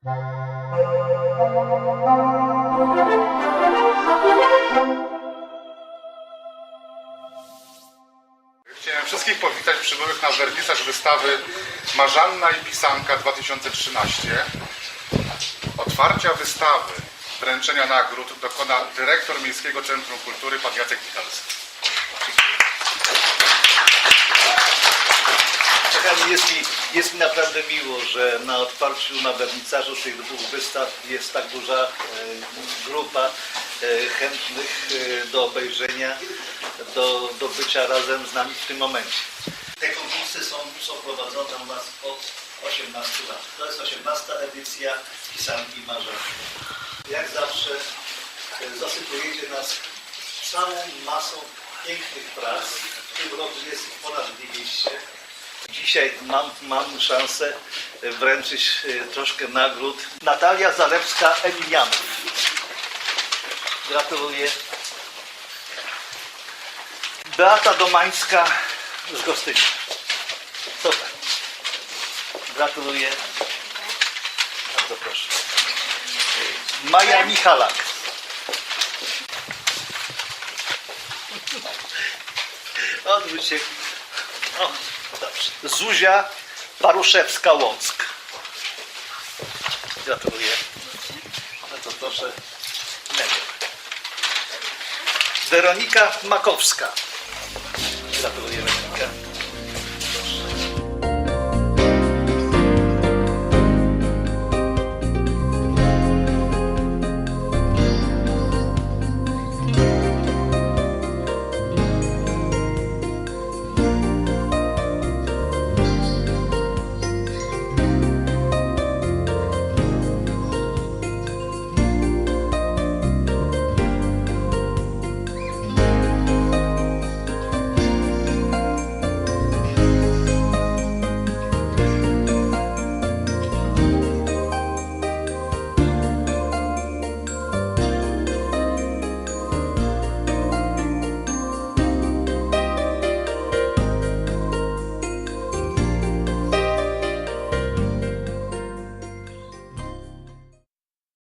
Chciałem wszystkich powitać przybyłych na wernisaż wystawy Marzanna i Pisanka 2013. Otwarcia wystawy, wręczenia nagród dokona dyrektor Miejskiego Centrum Kultury pan Jacek Michalski. Kochani, jest jest mi naprawdę miło, że na otwarciu, na wernisażu tych dwóch wystaw jest tak duża e, grupa e, chętnych e, do obejrzenia, do, do bycia razem z nami w tym momencie. Te konkursy są, są prowadzone u nas od 18 lat. To jest 18 edycja Pisanki Marzenia. Jak zawsze zasypujecie nas całą masą pięknych prac. W tym roku jest ich ponad 200. Dzisiaj mam, mam szansę wręczyć e, troszkę nagród. Natalia Zalewska Emilianów. Gratuluję. Beata Domańska z Gostynia. Super. Gratuluję. Bardzo proszę. Maja Michalak. Odwróć się. O, dobrze. Zuzia Paruszewska-Łąck. Gratuluję. No to proszę. Weronika Makowska. Gratulujemy.